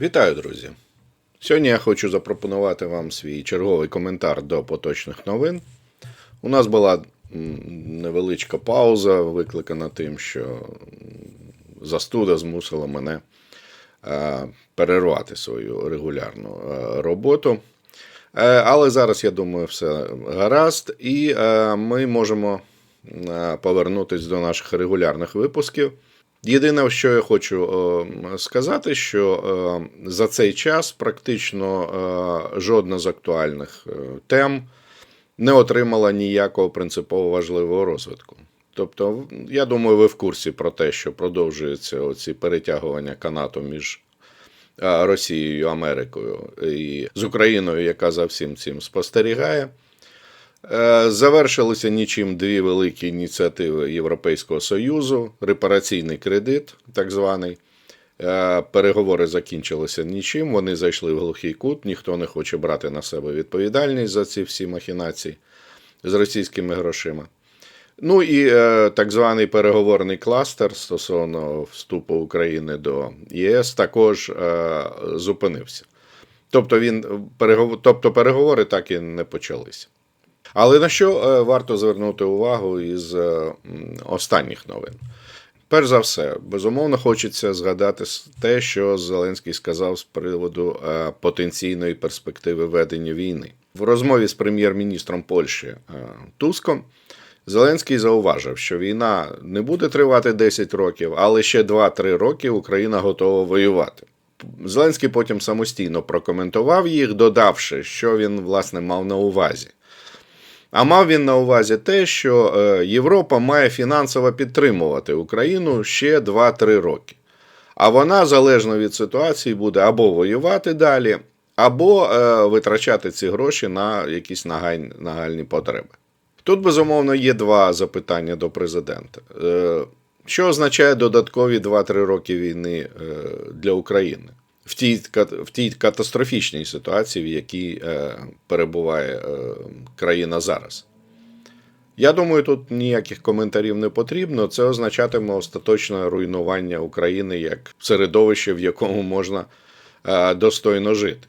Вітаю, друзі! Сьогодні я хочу запропонувати вам свій черговий коментар до поточних новин. У нас була невеличка пауза, викликана тим, що застуда змусила мене е, перервати свою регулярну е, роботу. Е, Але зараз, я думаю, все гаразд, і ми можемо повернутися до наших регулярних випусків. Єдине, що я хочу е, сказати, що е, за цей час практично е, жодна з актуальних тем не отримала ніякого принципово важливого розвитку. Тобто, я думаю, ви в курсі про те, що продовжуються оці перетягування канату між Росією, Америкою і з Україною, яка за всім цим спостерігає. Е, Завершилися нічим дві великі ініціативи Європейського Союзу, репараційний кредит, так званий. Е, Переговори закінчилися нічим. Вони зайшли в глухий кут. Ніхто не хоче брати на себе відповідальність за ці всі махінації з російськими грошима. Ну і е, так званий переговорний кластер стосовно вступу України до ЄС також зупинився. Тобто, він тобто переговори так і не почалися. Але на що е, варто звернути увагу із е, останніх новин? Перш за все, безумовно, хочеться згадати те, що Зеленський сказав з приводу е, потенційної перспективи ведення війни. В розмові з прем'єр-міністром Польщі Туском Зеленський зауважив, що війна не буде тривати 10 років, але ще 2-3 роки Україна готова воювати. Зеленський потім самостійно прокоментував їх, додавши, що він власне мав на увазі. А мав він на увазі те, що е, Європа має фінансово підтримувати Україну ще 2-3 роки. А вона, залежно від ситуації, буде або воювати далі, або е, витрачати ці гроші на якісь нагальні, потреби. Тут, безумовно, є два запитання до президента. Е, Що означає додаткові 2-3 роки війни для України? В тій, в тій катастрофічній ситуації, в якій е, перебуває е, країна зараз. Я думаю, тут ніяких коментарів не потрібно. Це означатиме остаточне руйнування України як середовище, в якому можна е, достойно жити.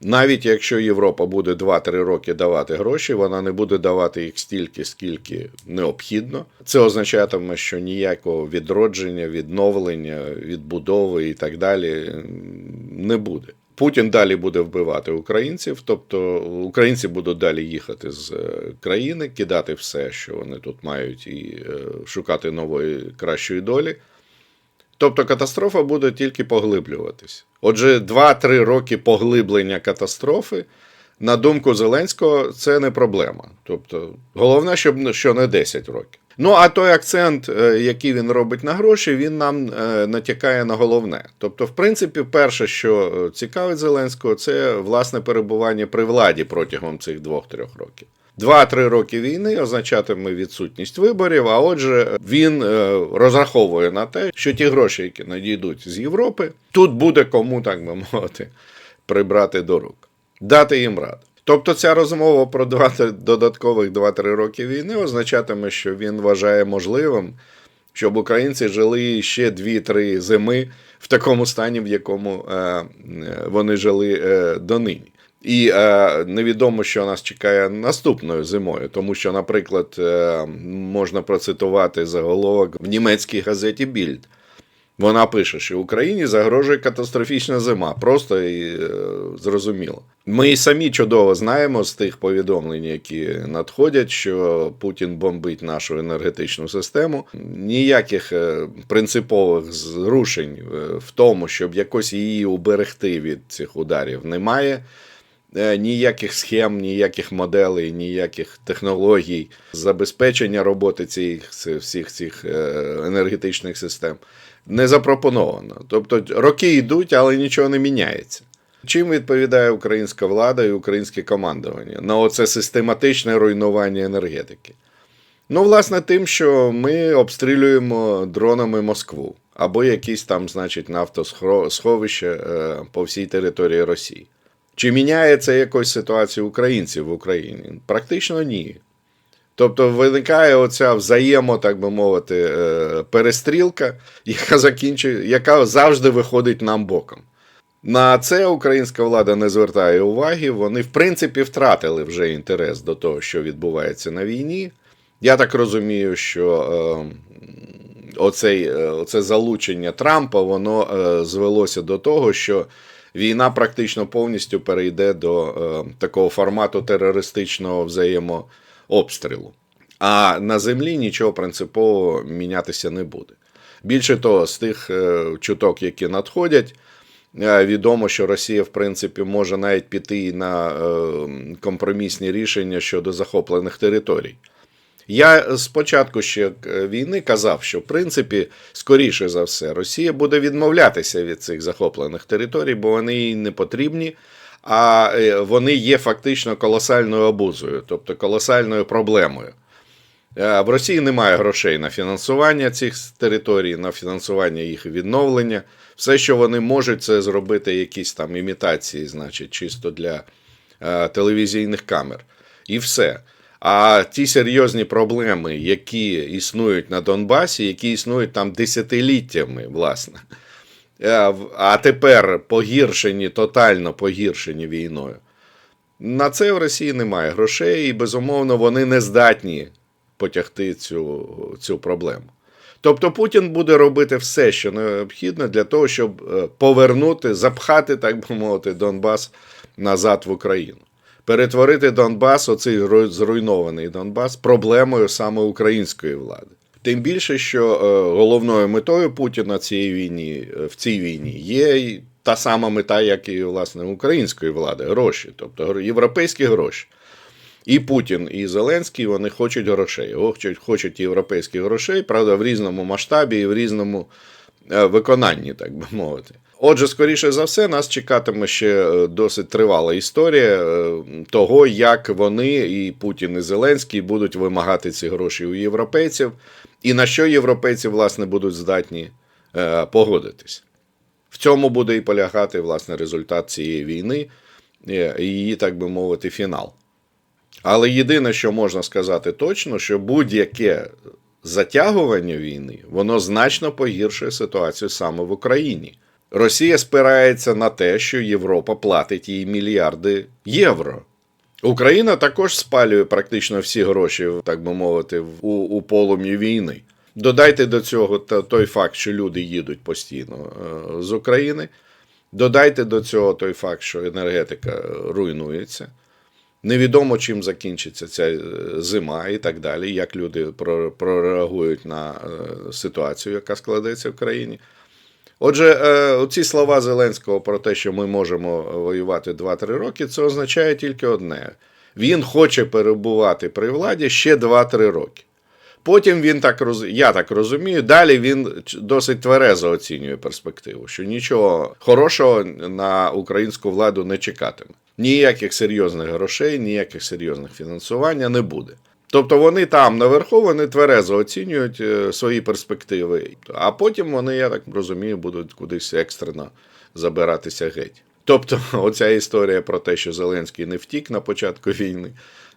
Навіть якщо Європа буде 2-3 роки давати гроші, вона не буде давати їх стільки, скільки необхідно. Це означатиме, що ніякого відродження, відновлення, відбудови і так далі не буде. Путін далі буде вбивати українців, тобто українці будуть далі їхати з е, країни, кидати все, що вони тут мають, і е, шукати нової кращої долі. Тобто катастрофа буде тільки поглиблюватись. Отже, 2-3 роки поглиблення катастрофи, на думку Зеленського, це не проблема. Тобто, головне, щоб що не 10 років. Ну, а той акцент, е, який він робить на гроші, він нам е, натякає на головне. Тобто, в принципі, перше, що е, цікавить Зеленського, це власне перебування при владі протягом цих 2-3 років. Два-три роки війни означатиме відсутність виборів. А отже, він е, розраховує на те, що ті гроші, які надійдуть з Європи, тут буде кому, так би мовити, прибрати до рук, дати їм раду. Тобто ця розмова про два додаткових 2-3 роки війни означатиме, що він вважає можливим, щоб українці жили ще 2-3 зими в такому стані, в якому е, е, вони жили донині. І е, невідомо, що нас чекає наступною зимою, тому що, наприклад, е, можна процитувати заголовок в німецькій газеті Більд. Вона пише, що Україні загрожує катастрофічна зима, просто і е, зрозуміло. Ми і самі чудово знаємо з тих повідомлень, які надходять, що Путін бомбить нашу енергетичну систему. Ніяких е, принципових зрушень е, в тому, щоб якось її уберегти від цих ударів, немає. Е, Ніяких схем, ніяких моделей, ніяких технологій забезпечення роботи цих всіх цих е, енергетичних систем не запропоновано. Тобто роки йдуть, але нічого не міняється. Чим відповідає українська влада і українське командування на оце систематичне руйнування енергетики? Ну, власне, тим, що ми обстрілюємо дронами Москву або якісь там, значить, нафтосховища е, по всій території Росії. Чи міняє це якось ситуацію українців в Україні? Практично ні. Тобто виникає оця взаємо, так би мовити, е, перестрілка, яка закінчує, яка завжди виходить нам боком. На це українська влада не звертає уваги. Вони, в принципі, втратили вже інтерес до того, що відбувається на війні. Я так розумію, що е, оцей, е, оце залучення Трампа воно звелося до того, що війна практично повністю перейде до е, такого формату терористичного взаємообстрілу. А на землі нічого принципово мінятися не буде. Більше того, з тих е, чуток, які надходять, е, відомо, що Росія, в принципі, може навіть піти на компромісні рішення щодо захоплених територій. Я спочатку ще е, війни казав, що в принципі, скоріше за все, Росія буде відмовлятися від цих захоплених територій, бо вони їй не потрібні, а е, вони є фактично колосальною обузою, тобто колосальною проблемою. Е, В Росії немає грошей на фінансування цих територій, на фінансування їх відновлення. Все, що вони можуть, це зробити якісь там імітації, значить, чисто для телевізійних камер. І все. А ті серйозні проблеми, які існують на Донбасі, які існують там десятиліттями, власне. Е, А тепер погіршені, тотально погіршені війною. На це в Росії немає грошей, і безумовно вони не здатні потягти цю, цю проблему. Тобто Путін буде робити все, що необхідно для того, щоб е, повернути, запхати, так би мовити, Донбас назад в Україну. Перетворити Донбас, оцей зруйнований Донбас, проблемою саме української влади. Тим більше, що е, головною метою Путіна цієї війні, е, в цій війні є та сама мета, як і власне української влади гроші, тобто європейські гроші. І Путін, і Зеленський вони хочуть грошей. Хочуть, хочуть європейських грошей, правда, в різному масштабі і в різному е, виконанні, так би мовити. Отже, скоріше за все, нас чекатиме ще е, досить тривала історія е, того, як вони, і Путін, і Зеленський будуть вимагати ці гроші у європейців, і на що європейці, власне, будуть здатні е, погодитись. В цьому буде і полягати власне результат цієї війни, її, так би мовити, фінал. Але єдине, що можна сказати точно, що будь-яке затягування війни, воно значно погіршує ситуацію саме в Україні. Росія спирається на те, що Європа платить їй мільярди євро. Україна також спалює практично всі гроші, так би мовити, у, у полум'ї війни. Додайте до цього той факт, що люди їдуть постійно е, з України. Додайте до цього той факт, що енергетика е, руйнується. Невідомо, чим закінчиться ця е, зима і так далі, як люди прореагують на ситуацію, яка складеться в країні. Отже, е, оці слова Зеленського про те, що ми можемо воювати 2-3 роки, це означає тільки одне: він хоче перебувати при владі ще 2-3 роки. Потім він так роз... я так розумію, далі він досить тверезо оцінює перспективу, що нічого хорошого на українську владу не чекатиме. Ніяких серйозних грошей, ніяких серйозних фінансування не буде. Тобто вони там наверху вони тверезо оцінюють е, свої перспективи, а потім вони, я так розумію, будуть кудись екстрено забиратися геть. Тобто, оця історія про те, що Зеленський не втік на початку війни,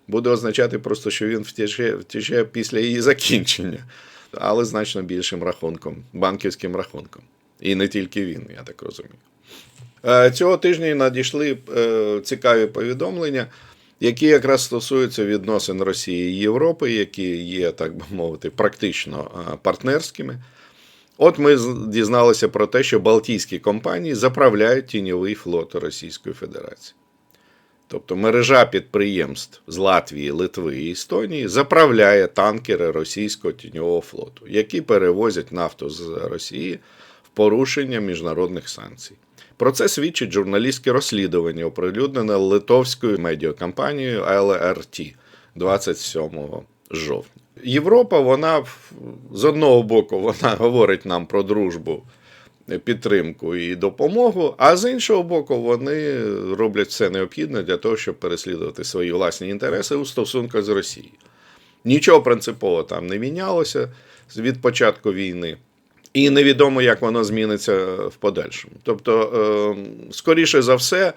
буде означати просто, що він втече, втече після її закінчення, але значно більшим рахунком, банківським рахунком. І не тільки він, я так розумію. Е, Цього тижня надійшли е, цікаві повідомлення, які якраз стосуються відносин Росії і Європи, які є, так би мовити, практично партнерськими. От ми дізналися про те, що Балтійські компанії заправляють тіньовий флот Російської Федерації. Тобто мережа підприємств з Латвії, Литви і Естонії заправляє танкери російського тіньового флоту, які перевозять нафту з Росії порушення міжнародних санкцій. Про це свідчить журналістське розслідування, оприлюднене литовською медіакомпанією LRT 27 жовтня. Європа, вона з одного боку, вона говорить нам про дружбу підтримку і допомогу, а з іншого боку, вони роблять все необхідне для того, щоб переслідувати свої власні інтереси у стосунках з Росією. Нічого принципово там не мінялося від початку війни. І невідомо, як воно зміниться в подальшому. Тобто, е, скоріше за все,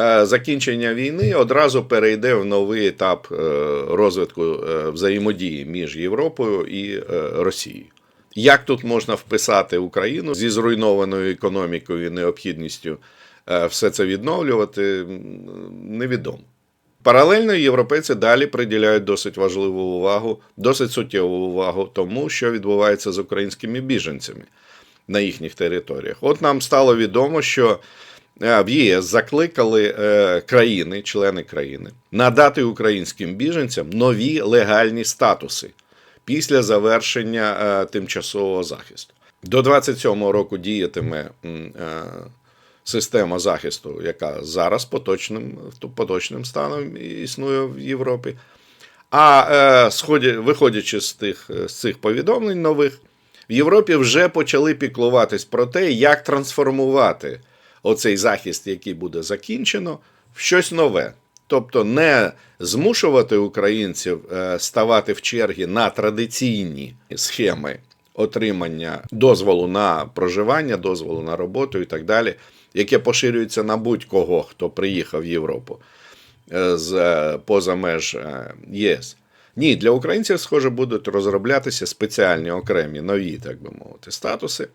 е, закінчення війни одразу перейде в новий етап е, розвитку е, взаємодії між Європою і Росією. Як тут можна вписати Україну зі зруйнованою економікою і необхідністю все це відновлювати, невідомо. Паралельно європейці далі приділяють досить важливу увагу, досить суттєву увагу тому, що відбувається з українськими біженцями на їхніх територіях. От нам стало відомо, що е, в ЄС закликали е, країни, члени країни, надати українським біженцям нові легальні статуси після завершення е, тимчасового захисту. До 27-го року діятиме система захисту, яка зараз поточним, поточним станом існує в Європі. А е, виходячи з, тих, е, з цих повідомлень нових, в Європі вже почали піклуватись про те, як трансформувати оцей захист, який буде закінчено, в щось нове. Тобто не змушувати українців е, ставати в черги на традиційні схеми отримання дозволу на проживання, дозволу на роботу і так далі, яке поширюється на будь-кого, хто приїхав в Європу е, з е, поза меж е, ЄС. Ні, для українців, схоже, будуть розроблятися спеціальні окремі нові, так би мовити, статуси,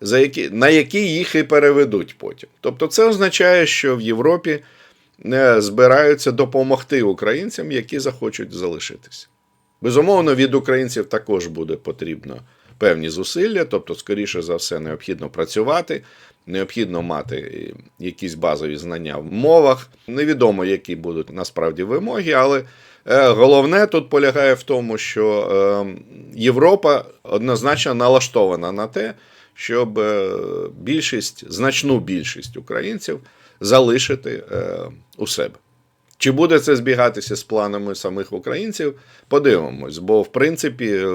за які, на які їх і переведуть потім. Тобто, це означає, що в Європі збираються допомогти українцям, які захочуть залишитися. Безумовно, від українців також буде потрібно певні зусилля, тобто, скоріше за все, необхідно працювати, необхідно мати якісь базові знання в мовах. Невідомо, які будуть насправді вимоги, але е, головне тут полягає в тому, що е, Європа однозначно налаштована на те, щоб е, більшість, значну більшість українців залишити у себе. Чи буде це збігатися з планами самих українців? Подивимось, бо в принципі е,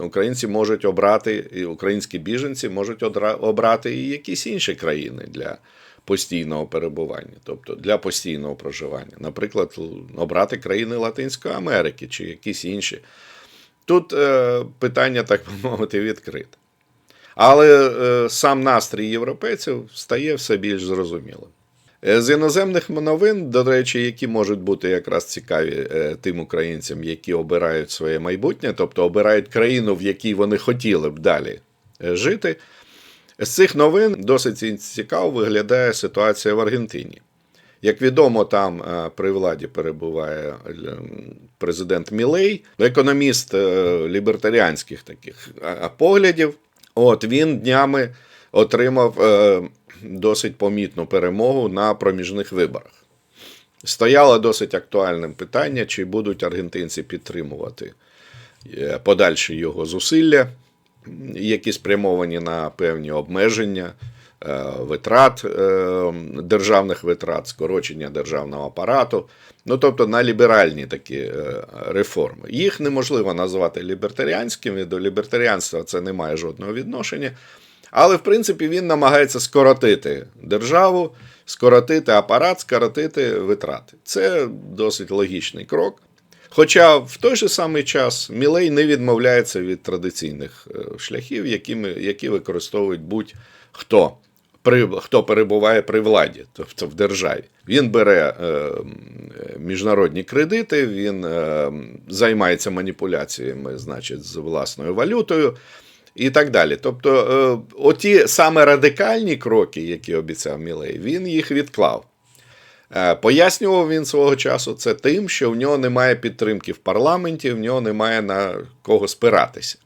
українці можуть обрати, і українські біженці можуть обрати і якісь інші країни для постійного перебування, тобто для постійного проживання. Наприклад, обрати країни Латинської Америки чи якісь інші. Тут е, питання, так би мовити, відкрите. Але е, сам настрій європейців стає все більш зрозумілим. Е, З іноземних новин, до речі, які можуть бути якраз цікаві е, тим українцям, які обирають своє майбутнє, тобто обирають країну, в якій вони хотіли б далі е, жити. З цих новин досить цікаво виглядає ситуація в Аргентині. Як відомо, там при владі перебуває президент Мілей, економіст лібертаріанських таких поглядів. От він днями отримав досить помітну перемогу на проміжних виборах. Стояло досить актуальним питання, чи будуть аргентинці підтримувати е, подальші його зусилля, які спрямовані на певні обмеження е, витрат, е, державних витрат, скорочення державного апарату, ну тобто на ліберальні такі реформи. Їх неможливо назвати лібертаріанськими, до лібертаріанства це не має жодного відношення. Але, в принципі, він намагається скоротити державу, скоротити апарат, скоротити витрати. Це досить логічний крок. Хоча в той же самий час Мілей не відмовляється від традиційних е, шляхів, якими, які використовують будь-хто, при, хто перебуває при владі, тобто в державі. Він бере е, міжнародні кредити, він е, займається маніпуляціями, значить, з власною валютою і так далі. Тобто, е, оті саме радикальні кроки, які обіцяв Мілей, він їх відклав. Е, Пояснював він свого часу це тим, що в нього немає підтримки в парламенті, в нього немає на кого спиратися.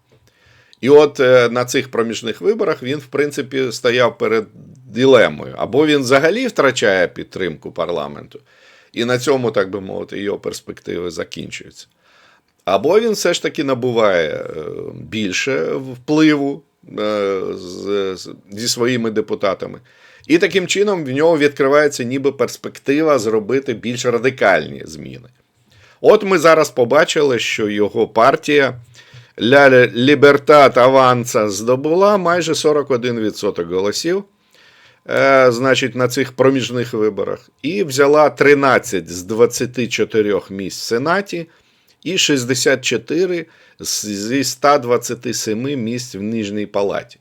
І от е, на цих проміжних виборах він, в принципі, стояв перед дилемою. Або він взагалі втрачає підтримку парламенту, і на цьому, так би мовити, його перспективи закінчуються. Або він все ж таки набуває е, більше впливу е, зі своїми депутатами. І таким чином в нього відкривається ніби перспектива зробити більш радикальні зміни. От ми зараз побачили, що його партія Ля Лібертат Аванса здобула майже 41% голосів. е, Значить, на цих проміжних виборах, і взяла 13 з 24 місць в Сенаті і 64 зі 127 місць в Нижній палаті.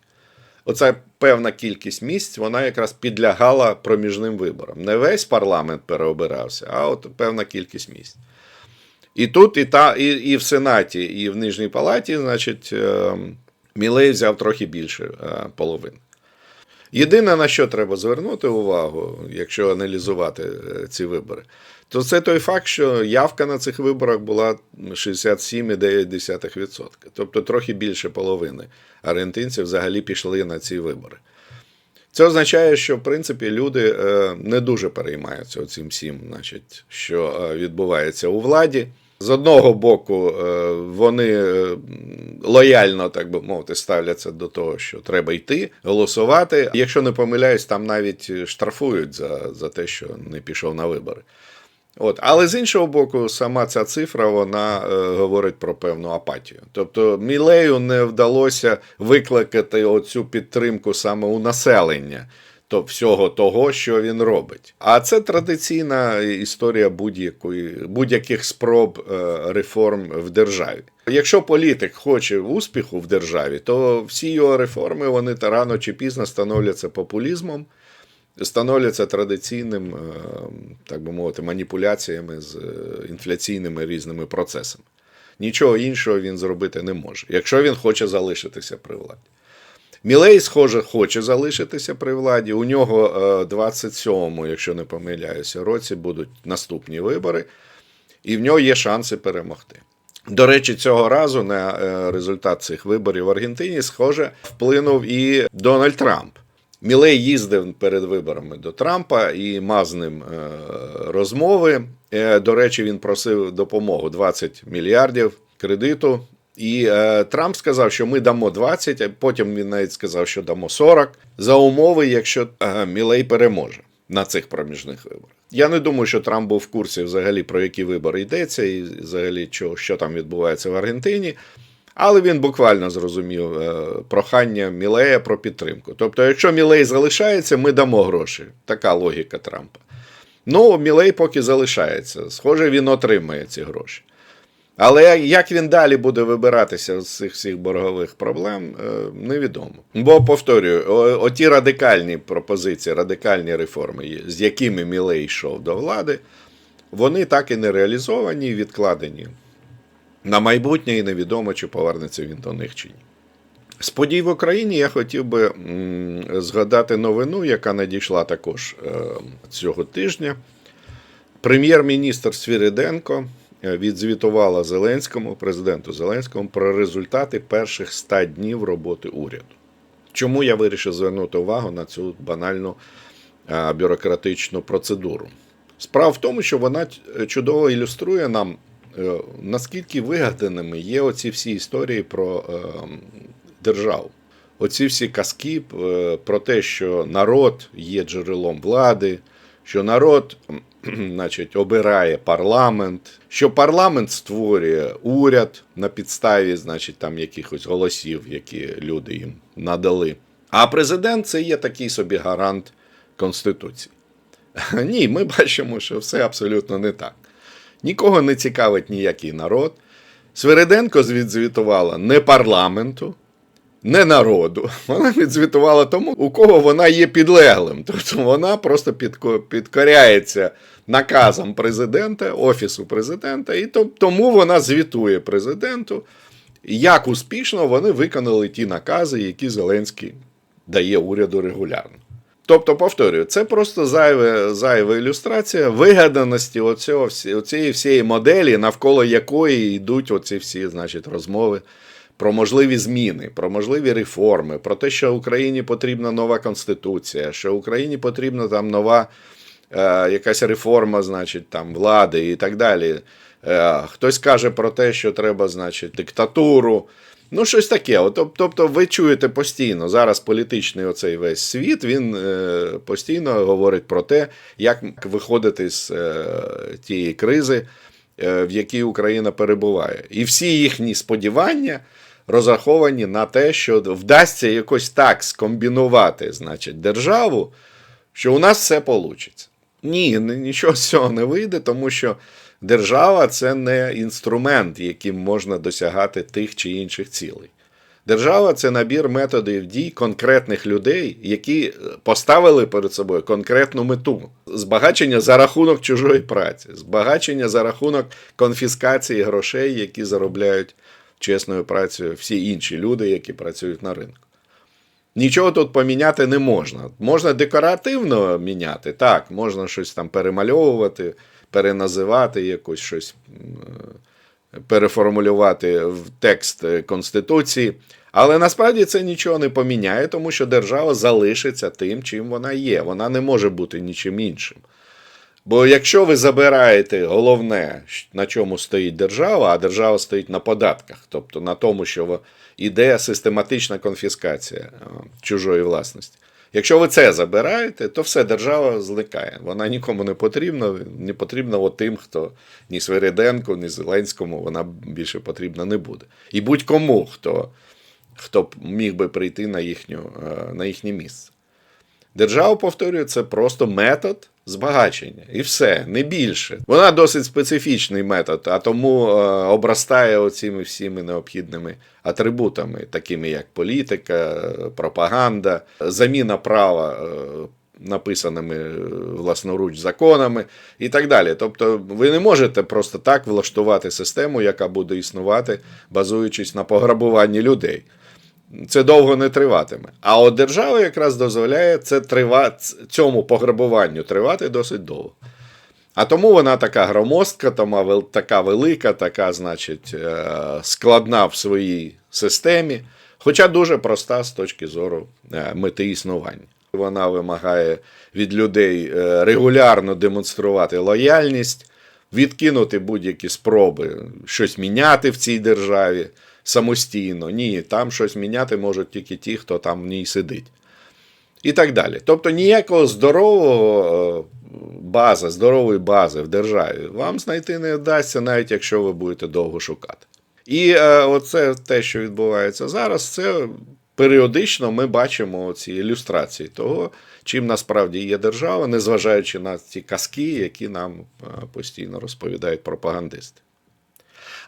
Оця певна кількість місць, вона якраз підлягала проміжним виборам. Не весь парламент переобирався, а от певна кількість місць. І тут, і, та, і, і в Сенаті, і в Нижній палаті, значить, е, Мілей взяв трохи більше е, половини. Єдине, на що треба звернути увагу, якщо аналізувати е, ці вибори, то це той факт, що явка на цих виборах була 67,9%. Тобто трохи більше половини аргентинців взагалі пішли на ці вибори. Це означає, що в принципі люди е, не дуже переймаються цим всім, значить, що е, відбувається у владі. З одного боку, е, вони лояльно, так би мовити, ставляться до того, що треба йти, голосувати. Якщо не помиляюсь, там навіть штрафують за, за те, що не пішов на вибори. От. Але з іншого боку, сама ця цифра вона е, говорить про певну апатію. Тобто Мілею не вдалося викликати оцю підтримку саме у населення. То всього того, що він робить. А це традиційна історія будь-якої, будь-яких спроб е, реформ в державі. Якщо політик хоче успіху в державі, то всі його реформи вони та рано чи пізно становляться популізмом, становляться традиційним, е, так би мовити, маніпуляціями з е, інфляційними різними процесами. Нічого іншого він зробити не може, якщо він хоче залишитися при владі. Мілей, схоже, хоче залишитися при владі. У нього е, 27-му, якщо не помиляюся, році будуть наступні вибори, і в нього є шанси перемогти. До речі, цього разу на результат цих виборів в Аргентині, схоже, вплинув і Дональд Трамп. Мілей їздив перед виборами до Трампа і мав з ним е, розмови. Е, До речі, він просив допомогу 20 мільярдів кредиту. І е, Трамп сказав, що ми дамо 20, а потім він навіть сказав, що дамо 40 за умови, якщо е, Мілей переможе на цих проміжних виборах. Я не думаю, що Трамп був в курсі взагалі про які вибори йдеться, і взагалі що, що там відбувається в Аргентині. Але він буквально зрозумів е, прохання Мілея про підтримку. Тобто, якщо Мілей залишається, ми дамо гроші. Така логіка Трампа. Ну, Мілей поки залишається. Схоже, він отримає ці гроші. Але як він далі буде вибиратися з цих всіх боргових проблем, е, невідомо. Бо повторюю, оті радикальні пропозиції, радикальні реформи, з якими Мілей йшов до влади, вони так і не реалізовані відкладені на майбутнє, і невідомо, чи повернеться він до них чи ні. З подій в Україні я хотів би згадати новину, яка надійшла також е, цього тижня. Прем'єр-міністр Свіриденко е, відзвітувала Зеленському, президенту Зеленському, про результати перших 100 днів роботи уряду. Чому я вирішив звернути увагу на цю банальну е, бюрократичну процедуру? Справа в тому, що вона чудово ілюструє нам, наскільки вигаданими є оці всі історії про е, державу. Оці всі казки е, про те, що народ є джерелом влади, що народ значить, обирає парламент, що парламент створює уряд на підставі значить, там якихось голосів, які люди їм надали. А президент це є такий собі гарант Конституції. Ні, ми бачимо, що все абсолютно не так. Нікого не цікавить ніякий народ. Свириденко відзвітувала не парламенту, не народу. Вона відзвітувала тому, у кого вона є підлеглим. Тобто вона просто підкоряється наказам президента, офісу президента, і тому вона звітує президенту, як успішно вони виконали ті накази, які Зеленський дає уряду регулярно. Тобто, повторюю, це просто зайве, зайва ілюстрація вигаданості оцього, оцієї всієї моделі, навколо якої йдуть оці всі значить, розмови про можливі зміни, про можливі реформи, про те, що Україні потрібна нова конституція, що Україні потрібна там нова е, якась реформа, значить, там влади і так далі. Е, хтось каже про те, що треба, значить, диктатуру. Ну, щось таке. От, тобто, ви чуєте постійно зараз політичний оцей весь світ, він е, постійно говорить про те, як виходити з е, тієї кризи, е, в якій Україна перебуває. І всі їхні сподівання розраховані на те, що вдасться якось так скомбінувати, значить, державу, що у нас все вийде. Ні, ні- нічого з цього не вийде, тому що держава це не інструмент, яким можна досягати тих чи інших цілей. Держава це набір методів дій конкретних людей, які поставили перед собою конкретну мету збагачення за рахунок чужої праці, збагачення за рахунок конфіскації грошей, які заробляють чесною працею всі інші люди, які працюють на ринку. Нічого тут поміняти не можна. Можна декоративно міняти, так, можна щось там перемальовувати, переназивати, якось щось е, переформулювати в текст е, Конституції. Але насправді це нічого не поміняє, тому що держава залишиться тим, чим вона є. Вона не може бути нічим іншим. Бо якщо ви забираєте головне, на чому стоїть держава, а держава стоїть на податках, тобто на тому, що іде систематична конфіскація е, чужої власності. Якщо ви це забираєте, то все держава зникає. Вона нікому не потрібна, не потрібна от тим, хто ні Свириденко, ні Зеленському, вона більше потрібна не буде. І будь-кому, хто, хто міг би прийти на, їхню, е, на їхнє місце. Держава, повторюю, це просто метод збагачення. І все, не більше. Вона досить специфічний метод, а тому е, обростає оціми всіми необхідними атрибутами, такими як політика, пропаганда, заміна права. е, Написаними е, власноруч законами і так далі. Тобто, ви не можете просто так влаштувати систему, яка буде існувати, базуючись на пограбуванні людей це довго не триватиме. А от держава якраз дозволяє це трива... цьому пограбуванню тривати досить довго. А тому вона така громоздка, тома така велика, така, значить, е, складна в своїй системі, хоча дуже проста з точки зору е, мети існування. Вона вимагає від людей е, регулярно демонструвати лояльність, відкинути будь-які спроби щось міняти в цій державі самостійно. Ні, там щось міняти можуть тільки ті, хто там в ній сидить. І так далі. Тобто ніякого здорового е, бази, здорової бази в державі вам знайти не вдасться, навіть якщо ви будете довго шукати. І е, оце те, що відбувається зараз, це періодично ми бачимо ці ілюстрації того, чим насправді є держава, незважаючи на ті казки, які нам е, постійно розповідають пропагандисти.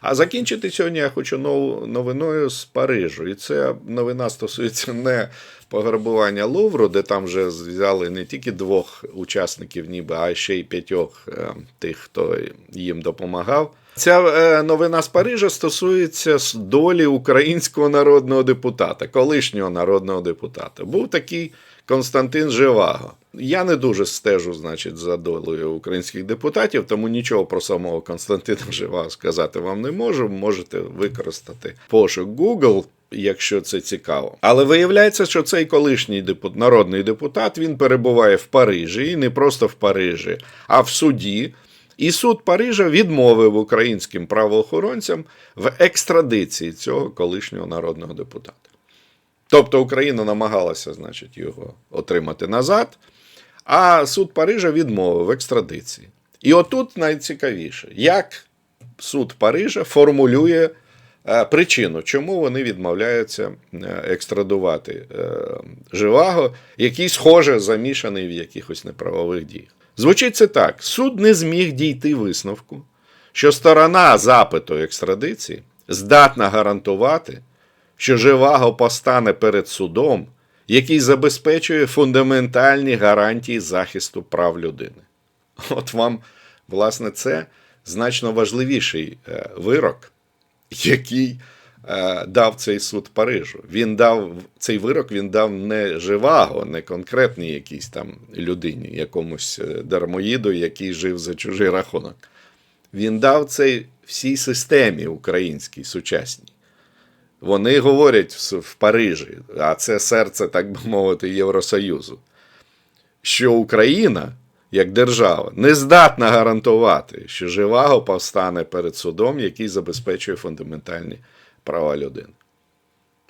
А закінчити сьогодні я хочу нов- новиною з Парижу. І це новина стосується не пограбування Лувру, де там вже взяли не тільки двох учасників, ніби, а ще й п'ятьох е, тих, хто їм допомагав. Ця е, новина з Парижа стосується долі українського народного депутата, колишнього народного депутата. Був такий Константин Живаго. Я не дуже стежу, значить, за долею українських депутатів, тому нічого про самого Константина Живаго сказати вам не можу. Можете використати пошук Google, якщо це цікаво. Але виявляється, що цей колишній депут, народний депутат він перебуває в Парижі, і не просто в Парижі, а в суді. І суд Парижа відмовив українським правоохоронцям в екстрадиції цього колишнього народного депутата. Тобто Україна намагалася, значить, його отримати назад, а суд Парижа відмовив в екстрадиції. І отут найцікавіше, як суд Парижа формулює е, причину, чому вони відмовляються е, екстрадувати е, Живаго, який, схоже, замішаний в якихось неправових діях. Звучить це так: суд не зміг дійти висновку, що сторона запиту екстрадиції здатна гарантувати, що Живаго постане перед судом, який забезпечує фундаментальні гарантії захисту прав людини. От вам, власне, це значно важливіший е, вирок, який е, дав цей суд Парижу. Він дав цей вирок він дав не Живаго, не конкретній якійсь там людині, якомусь е, дармоїду, який жив за чужий рахунок. Він дав цей всій системі українській сучасній. Вони говорять в Парижі, а це серце, так би мовити, Євросоюзу, що Україна, як держава, не здатна гарантувати, що Живаго повстане перед судом, який забезпечує фундаментальні права людини.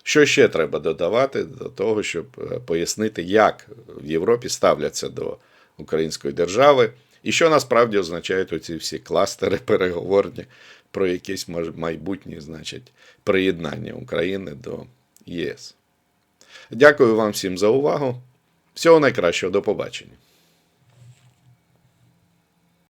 Що ще треба додавати до того, щоб е, пояснити, як в Європі ставляться до української держави, і що насправді означають оці всі кластери переговорні про якесь майбутнє, значить, приєднання України до ЄС. Дякую вам всім за увагу. Всього найкращого, до побачення.